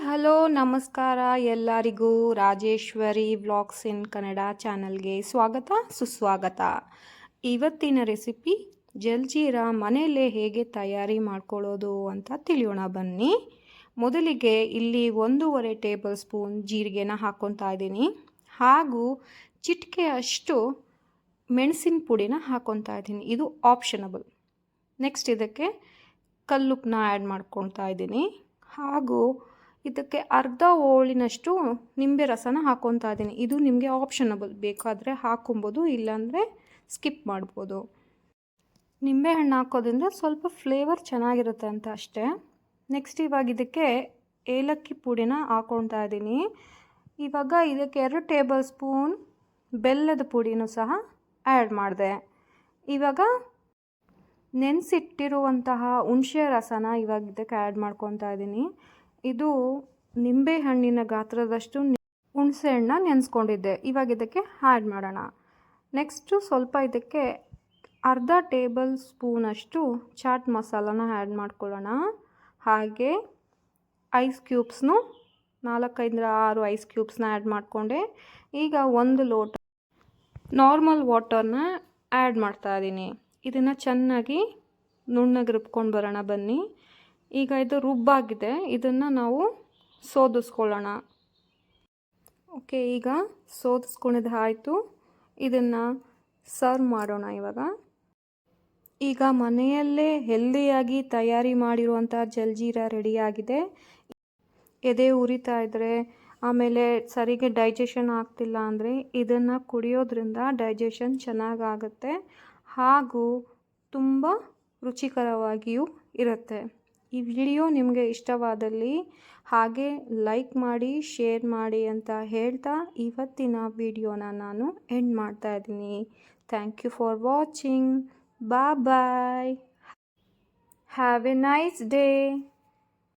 Hello, ನಮಸ್ಕಾರ ಎಲ್ಲರಿಗೂ. Rajeshwari vlogs ಇನ್ ಕನ್ನಡ ಚಾನಲ್ಗೆ ಸ್ವಾಗತ, ಸುಸ್ವಾಗತ. ಇವತ್ತಿನ ರೆಸಿಪಿ ಜಲ್ಜೀರಾ ಮನೆಯಲ್ಲೇ ಹೇಗೆ ತಯಾರಿ ಮಾಡ್ಕೊಳ್ಳೋದು ಅಂತ ತಿಳಿಯೋಣ ಬನ್ನಿ. ಮೊದಲಿಗೆ ಇಲ್ಲಿ ಒಂದೂವರೆ ಟೇಬಲ್ ಸ್ಪೂನ್ ಜೀರಿಗೆನ ಹಾಕ್ಕೊತಾ ಇದ್ದೀನಿ. ಹಾಗೂ ಚಿಟಿಕೆ ಅಷ್ಟು ಮೆಣಸಿನ ಪುಡಿನ ಹಾಕ್ಕೊತಾ ಇದ್ದೀನಿ. ಇದು ಆಪ್ಷನಬಲ್ ನೆಕ್ಸ್ಟ್ ಇದಕ್ಕೆ ಕಲ್ಲುಪ್ಪನ್ನ ಆ್ಯಡ್ ಮಾಡ್ಕೊತಾ ಇದ್ದೀನಿ. ಹಾಗೂ ಇದಕ್ಕೆ ಅರ್ಧ ಹೋಳಿನಷ್ಟು ನಿಂಬೆ ರಸನ ಹಾಕ್ಕೊತಾ ಇದ್ದೀನಿ. ಇದು ನಿಮಗೆ ಆಪ್ಷನಬಲ್ ಬೇಕಾದರೆ ಹಾಕೊಬೋದು ಇಲ್ಲಾಂದರೆ ಸ್ಕಿಪ್ ಮಾಡ್ಬೋದು. ನಿಂಬೆಹಣ್ಣು ಹಾಕೋದ್ರಿಂದ ಸ್ವಲ್ಪ ಫ್ಲೇವರ್ ಚೆನ್ನಾಗಿರುತ್ತೆ ಅಂತ ಅಷ್ಟೇ. ನೆಕ್ಸ್ಟ್ ಇವಾಗ ಇದಕ್ಕೆ ಏಲಕ್ಕಿ ಪುಡಿನ ಹಾಕ್ಕೊತಾ ಇದ್ದೀನಿ. ಇವಾಗ ಇದಕ್ಕೆ ಎರಡು ಟೇಬಲ್ ಸ್ಪೂನ್ ಬೆಲ್ಲದ ಪುಡಿನೂ ಸಹ ಆ್ಯಡ್ ಮಾಡಿದೆ. ಇವಾಗ ನೆನೆಸಿಟ್ಟಿರುವಂತಹ ಹುಣಸೆ ರಸನ ಇವಾಗ ಇದಕ್ಕೆ ಆ್ಯಡ್ ಮಾಡ್ಕೊತಾ ಇದ್ದೀನಿ. ಇದು ನಿಂಬೆ ಹಣ್ಣಿನ ಗಾತ್ರದಷ್ಟು ಹುಣಸೆ ಹಣ್ಣನ್ನ ನೆನೆಸ್ಕೊಂಡಿದ್ದೆ. ಇವಾಗ ಇದಕ್ಕೆ ಆ್ಯಡ್ ಮಾಡೋಣ. ನೆಕ್ಸ್ಟು ಸ್ವಲ್ಪ ಇದಕ್ಕೆ ಅರ್ಧ ಟೇಬಲ್ ಸ್ಪೂನಷ್ಟು ಚಾಟ್ ಮಸಾಲಾನ ಆ್ಯಡ್ ಮಾಡ್ಕೊಳ್ಳೋಣ. ಹಾಗೆ ಐಸ್ ಕ್ಯೂಬ್ಸ್ನು ನಾಲ್ಕೈದರ ಆರು ಐಸ್ ಕ್ಯೂಬ್ಸ್ನ ಆ್ಯಡ್ ಮಾಡಿಕೊಂಡೆ. ಈಗ ಒಂದು ಲೋಟ ನಾರ್ಮಲ್ ವಾಟರ್ನ ಆ್ಯಡ್ ಮಾಡ್ತಾ ಇದ್ದೀನಿ. ಇದನ್ನು ಚೆನ್ನಾಗಿ ನುಣ್ಣಗೆ ರುಬ್ಕೊಂಡು ಬರೋಣ ಬನ್ನಿ. ಈಗ ಇದು ರುಬ್ಬಾಗಿದೆ. ಇದನ್ನು ನಾವು ಸೋದಿಸ್ಕೊಳ್ಳೋಣ. ಓಕೆ, ಈಗ ಸೋದಿಸ್ಕೊಂಡಿದ್ದು ಆಯಿತು. ಇದನ್ನು ಸರ್ವ್ ಮಾಡೋಣ ಇವಾಗ. ಈಗ ಮನೆಯಲ್ಲೇ ಹೆಲ್ದಿಯಾಗಿ ತಯಾರಿ ಮಾಡಿರುವಂಥ ಜಲ್ಜೀರಾ ರೆಡಿಯಾಗಿದೆ. ಎದೆ ಉರಿತಾ ಇದ್ದರೆ ಆಮೇಲೆ ಸರಿಗೆ ಡೈಜೆಷನ್ ಆಗ್ತಿಲ್ಲ ಅಂದರೆ ಇದನ್ನು ಕುಡಿಯೋದ್ರಿಂದ ಡೈಜೆಷನ್ ಚೆನ್ನಾಗಾಗುತ್ತೆ ಹಾಗೂ ತುಂಬ ರುಚಿಕರವಾಗಿಯೂ ಇರುತ್ತೆ. ಈ ವಿಡಿಯೋ ನಿಮಗೆ ಇಷ್ಟವಾದಲ್ಲಿ ಹಾಗೆ ಲೈಕ್ ಮಾಡಿ, ಶೇರ್ ಮಾಡಿ ಅಂತ ಹೇಳ್ತಾ ಇವತ್ತಿನ ವಿಡಿಯೋನ ನಾನು ಎಂಡ್ ಮಾಡ್ತಾ ಇದ್ದೀನಿ. Thank you for watching bye bye have a nice day